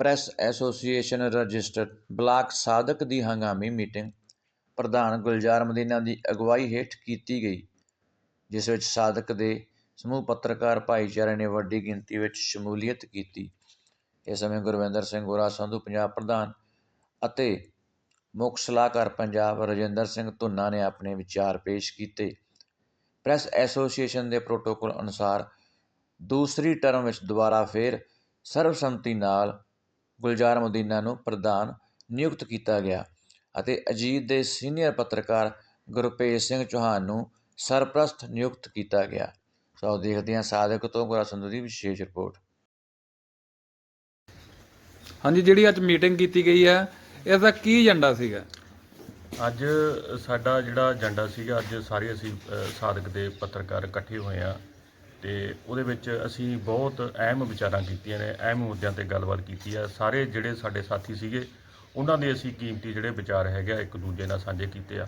Press association registered block Sadiq ਦੀ ਹੰਗਾਮੀ meeting ਪ੍ਰਧਾਨ ਗੁਲਜ਼ਾਰ ਮਦੀਨਾ ਦੀ ਅਗਵਾਈ ਹੇਠ ਕੀਤੀ ਗਈ, ਜਿਸ ਵਿੱਚ ਸਾਦਕ ਦੇ ਸਮੂਹ ਪੱਤਰਕਾਰ ਭਾਈਚਾਰੇ ਨੇ ਵੱਡੀ ਗਿਣਤੀ ਵਿੱਚ ਸ਼ਮੂਲੀਅਤ ਕੀਤੀ। ਇਸ ਸਮੇਂ ਗੁਰਵਿੰਦਰ ਸਿੰਘ ਗੋਰਾ ਸੰਧੂ ਪੰਜਾਬ ਪ੍ਰਧਾਨ ਅਤੇ ਮੁੱਖ ਸਲਾਹਕਾਰ ਪੰਜਾਬ ਰਜਿੰਦਰ ਸਿੰਘ ਧੁੰਨਾ ਨੇ ਆਪਣੇ ਵਿਚਾਰ ਪੇਸ਼ ਕੀਤੇ। ਪ੍ਰੈਸ ਐਸੋਸੀਏਸ਼ਨ ਦੇ ਪ੍ਰੋਟੋਕੋਲ ਅਨੁਸਾਰ ਦੂਸਰੀ ਟਰਮ ਵਿੱਚ ਦੁਬਾਰਾ ਫੇਰ ਸਰਬਸੰਮਤੀ ਨਾਲ ਗੁਲਜ਼ਾਰ ਮਦੀਨਾ ਨੂੰ ਪ੍ਰਧਾਨ ਨਿਯੁਕਤ ਕੀਤਾ ਗਿਆ ਅਤੇ ਅਜੀਤ ਦੇ ਸੀਨੀਅਰ ਪੱਤਰਕਾਰ ਗੁਰਪ੍ਰੀਤ ਸਿੰਘ ਚੌਹਾਨ ਨੂੰ ਸਰਪ੍ਰਸਤ ਨਿਯੁਕਤ ਕੀਤਾ ਗਿਆ। ਸੋ ਦੇਖਦੇ ਹਾਂ ਸਾਦਕ ਤੋਂ ਗੋਰਾ ਸੰਧੂ ਦੀ ਵਿਸ਼ੇਸ਼ ਰਿਪੋਰਟ। ਹਾਂਜੀ ਜਿਹੜੀ ਅੱਜ ਮੀਟਿੰਗ ਕੀਤੀ ਗਈ ਹੈ ਇਸ ਦਾ ਕੀ ਏਜੰਡਾ ਸੀਗਾ? ਅੱਜ ਸਾਡਾ ਜਿਹੜਾ ਏਜੰਡਾ ਸੀਗਾ ਅੱਜ ਸਾਰੇ ਅਸੀਂ ਸਾਧਕ ਦੇ ਪੱਤਰਕਾਰ ਇਕੱਠੇ ਹੋਏ ਆ ਤੇ ਉਹਦੇ ਵਿੱਚ ਅਸੀਂ ਬਹੁਤ ਅਹਿਮ ਵਿਚਾਰਾਂ ਕੀਤੀਆਂ ਨੇ, ਅਹਿਮ ਮੁੱਦਿਆਂ ਤੇ ਗੱਲਬਾਤ ਕੀਤੀ ਆ। ਸਾਰੇ ਜਿਹੜੇ ਸਾਡੇ ਸਾਥੀ ਸੀਗੇ, ਉਹਨਾਂ ਦੇ ਅਸੀਂ ਕੀਮਤੀ ਜਿਹੜੇ ਵਿਚਾਰ ਹੈਗੇ ਆ, ਇੱਕ ਦੂਜੇ ਨਾਲ ਸਾਂਝੇ ਕੀਤੇ ਆ।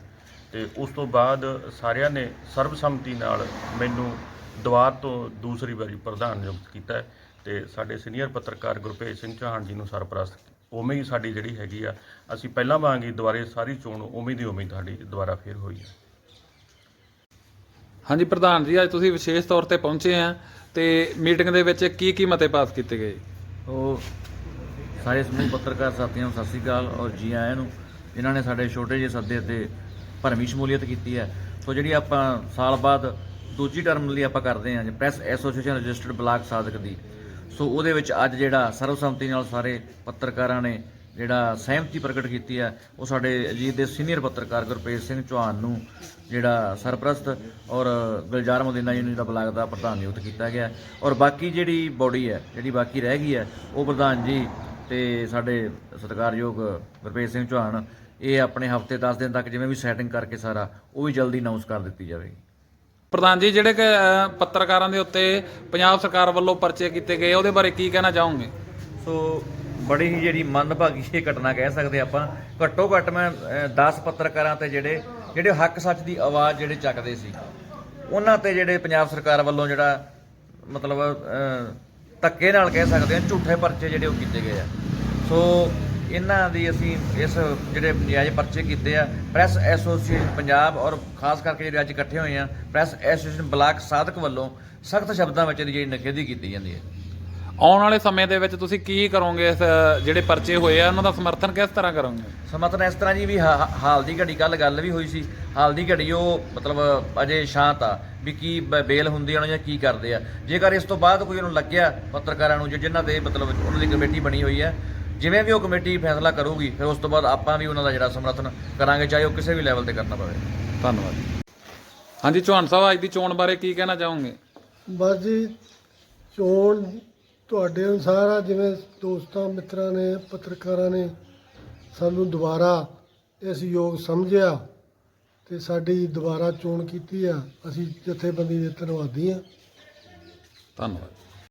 ਤੇ ਉਸ ਤੋਂ ਬਾਅਦ ਸਾਰਿਆਂ ਨੇ ਸਰਬਸੰਮਤੀ ਨਾਲ ਮੈਨੂੰ ਦੁਬਾਰ ਤੋਂ ਦੂਸਰੀ ਵਾਰੀ ਪ੍ਰਧਾਨ ਨਿਯੁਕਤ ਕੀਤਾ ਹੈ ਤੇ ਸਾਡੇ ਸੀਨੀਅਰ ਪੱਤਰਕਾਰ ਗੁਰਪ੍ਰੀਤ ਸਿੰਘ ਚੌਹਾਨ ਜੀ ਨੂੰ ਸਰਪ੍ਰਸਤ, ਉਵੇਂ ਹੀ ਸਾਡੀ ਜਿਹੜੀ ਹੈਗੀ ਆ, ਅਸੀਂ ਪਹਿਲਾਂ ਵਾਂਗੀ ਦੁਬਾਰੇ ਸਾਰੀ ਚੋਣ ਉਵੇਂ ਦੀ ਉਵੇਂ ਹੀ ਸਾਡੀ ਦੁਬਾਰਾ ਫੇਰ ਹੋਈ ਹੈ। ਹਾਂਜੀ, ਪ੍ਰਧਾਨ ਜੀ, ਅੱਜ ਤੁਸੀਂ ਵਿਸ਼ੇਸ਼ ਤੌਰ ਤੇ ਪਹੁੰਚੇ ਆ ਤੇ ਮੀਟਿੰਗ ਦੇ ਵਿੱਚ ਕੀ ਕੀ ਮਤੇ ਪਾਸ ਕੀਤੇ ਗਏ? ਉਹ ਸਾਰੇ ਸਮੂਹ ਪੱਤਰਕਾਰ ਸਾਥੀਆਂ ਨੂੰ ਸਤਿ ਸ੍ਰੀ ਅਕਾਲ ਔਰ ਜੀ ਆਇਆਂ ਨੂੰ, ਜਿਨ੍ਹਾਂ ਨੇ ਸਾਡੇ ਛੋਟੇ ਜਿਹੇ ਸੱਦੇ ਤੇ ਭਰਵੀਂ ਸ਼ਮੂਲੀਅਤ ਕੀਤੀ ਹੈ। ਸੋ ਜਿਹੜੀ ਆਪਾਂ ਸਾਲ ਬਾਅਦ ਦੂਜੀ ਟਰਮ ਲਈ ਆਪਾਂ ਕਰਦੇ ਹਾਂ ਪ੍ਰੈਸ ਐਸੋਸੀਏਸ਼ਨ ਰਜਿਸਟਰਡ ਬਲਾਕ ਸਾਧਕ ਦੀ, ਸੋ ਉਹਦੇ ਵਿੱਚ ਅੱਜ ਜਿਹੜਾ ਸਰਵਸੰਮਤੀ ਨਾਲ ਸਾਰੇ ਪੱਤਰਕਾਰਾਂ ਨੇ ਜਿਹੜਾ ਸਹਿਮਤੀ ਪ੍ਰਗਟ ਕੀਤੀ ਹੈ ਉਹ ਸਾਡੇ ਅਜੀਤ ਦੇ ਸੀਨੀਅਰ ਪੱਤਰਕਾਰ ਗੁਰਪ੍ਰੀਤ ਸਿੰਘ ਚੌਹਾਨ ਨੂੰ ਜਿਹੜਾ ਸਰਪ੍ਰਸਤ ਔਰ ਗੁਲਜ਼ਾਰ ਮਦੀਨਾ ਜੀ ਨੂੰ ਜਿਹੜਾ ਬਲਾਕ ਦਾ ਪ੍ਰਧਾਨ ਨਿਯੁਕਤ ਕੀਤਾ ਗਿਆ। ਔਰ ਬਾਕੀ ਜਿਹੜੀ ਬੋਡੀ ਹੈ ਜਿਹੜੀ ਬਾਕੀ ਰਹਿ ਗਈ ਹੈ ਉਹ ਪ੍ਰਧਾਨ ਜੀ ਤੇ ਸਾਡੇ ਸਤਿਕਾਰਯੋਗ ਗੁਰਪ੍ਰੀਤ ਸਿੰਘ ਚੌਹਾਨ ਇਹ ਆਪਣੇ ਹਫ਼ਤੇ 10 ਦਿਨ ਤੱਕ ਜਿਵੇਂ ਵੀ ਸੈਟਿੰਗ ਕਰਕੇ ਸਾਰਾ ਉਹ ਵੀ ਜਲਦੀ ਅਨਾਉਂਸ ਕਰ ਦਿੱਤੀ ਜਾਵੇਗੀ ਪ੍ਰਧਾਨ ਜੀ ਜਿਹੜੇ ਕਿ ਪੱਤਰਕਾਰਾਂ ਦੇ ਉੱਤੇ ਪੰਜਾਬ ਸਰਕਾਰ ਵੱਲੋਂ ਪਰਚੇ ਕੀਤੇ ਗਏ ਉਹਦੇ ਬਾਰੇ ਕੀ ਕਹਿਣਾ ਚਾਹੋਗੇ ਸੋ ਬੜੀ ਹੀ ਜਿਹੜੀ ਮੰਦਭਾਗੀ ਇਹ ਘਟਨਾ ਕਹਿ ਸਕਦੇ ਆਪਾਂ। ਘੱਟੋ ਘੱਟ ਮੈਂ 10 ਪੱਤਰਕਾਰਾਂ ਤੇ ਜਿਹੜੇ ਜਿਹੜੇ ਹੱਕ ਸੱਚ ਦੀ ਆਵਾਜ਼ ਜਿਹੜੇ ਚੱਕਦੇ ਸੀ, ਉਹਨਾਂ ਤੇ ਜਿਹੜੇ ਪੰਜਾਬ ਸਰਕਾਰ ਵੱਲੋਂ ਜਿਹੜਾ ਮਤਲਬ ਧੱਕੇ ਨਾਲ ਕਹਿ ਸਕਦੇ ਹਾਂ, ਝੂਠੇ ਪਰਚੇ ਜਿਹੜੇ ਉਹ ਕੀਤੇ ਗਏ ਆ। ਸੋ ਇਹਨਾਂ ਦੀ ਅਸੀਂ ਇਸ ਜਿਹੜੇ ਨਜਾਇਜ਼ ਪਰਚੇ ਕੀਤੇ ਆ, ਪ੍ਰੈਸ ਐਸੋਸੀਏਸ਼ਨ ਪੰਜਾਬ ਔਰ ਖਾਸ ਕਰਕੇ ਜਿਹੜੇ ਅੱਜ ਇਕੱਠੇ ਹੋਏ ਆ, ਪ੍ਰੈਸ ਐਸੋਸੀਏਸ਼ਨ ਬਲਾਕ ਸਾਧਕ ਵੱਲੋਂ ਸਖਤ ਸ਼ਬਦਾਂ ਵਿੱਚ ਇਹਦੀ ਜਿਹੜੀ ਨਿਖੇਧੀ ਕੀਤੀ ਜਾਂਦੀ ਹੈ। ਆਉਣ ਵਾਲੇ ਸਮੇਂ ਦੇ ਵਿੱਚ ਤੁਸੀਂ ਕੀ ਕਰੋਗੇ ਇਸ ਜਿਹੜੇ ਪਰਚੇ ਹੋਏ ਆ ਉਹਨਾਂ ਦਾ ਸਮਰਥਨ ਕਿਸ ਤਰ੍ਹਾਂ ਕਰੋਗੇ? ਸਮਰਥਨ ਇਸ ਤਰ੍ਹਾਂ ਜੀ ਵੀ ਹਾ- ਹਾਲ ਦੀ ਘੜੀ ਕੱਲ ਗੱਲ ਵੀ ਹੋਈ ਸੀ। ਹਾਲ ਦੀ ਘੜੀ ਉਹ ਮਤਲਬ ਅਜੇ ਸ਼ਾਂਤ ਆ ਵੀ ਕੀ ਬ- ਬੇਲ ਹੁੰਦੀ ਆ ਉਹਨਾਂ ਜਾਂ ਕੀ ਕਰਦੇ ਆ। ਜੇਕਰ ਇਸ ਤੋਂ ਬਾਅਦ ਕੋਈ ਉਹਨੂੰ ਲੱਗਿਆ ਪੱਤਰਕਾਰਾਂ ਨੂੰ ਜਿ- ਜਿਨ੍ਹਾਂ ਦੇ ਮਤਲਬ ਉਹਨਾਂ ਦੀ ਕਮੇਟੀ ਬਣੀ ਹੋਈ ਹੈ ਜਿਵੇਂ ਵੀ ਉਹ ਕਮੇਟੀ ਫੈਸਲਾ ਕਰੂਗੀ ਫਿਰ ਉਸ ਤੋਂ ਬਾਅਦ ਆਪਾਂ ਵੀ ਉਹਨਾਂ ਦਾ ਜਿਹੜਾ ਸਮਰਥਨ ਕਰਾਂਗੇ ਚਾਹੇ ਉਹ ਕਿਸੇ ਵੀ ਲੈਵਲ ਤੇ ਕਰਨਾ ਪਵੇ। ਧੰਨਵਾਦ ਹਾਂਜੀ ਚੌਹਾਨ ਸਾਹਿਬ ਅੱਜ ਦੀ ਚੋਣ ਬਾਰੇ ਕੀ ਕਹਿਣਾ ਚਾਹੋਗੇ? ਬਸ ਜੀ ਚੋਣ ਤੁਹਾਡੇ ਅਨੁਸਾਰ ਆ, ਜਿਵੇਂ ਦੋਸਤਾਂ, ਮਿੱਤਰਾਂ ਨੇ, ਪੱਤਰਕਾਰਾਂ ਨੇ ਸਾਨੂੰ ਦੁਬਾਰਾ ਇਸ ਯੋਗ ਸਮਝਿਆ ਤੇ ਸਾਡੀ ਦੁਬਾਰਾ ਚੋਣ ਕੀਤੀ ਆ। ਅਸੀਂ ਜਥੇਬੰਦੀ ਦੇ ਧੰਨਵਾਦੀ ਆ। ਧੰਨਵਾਦ।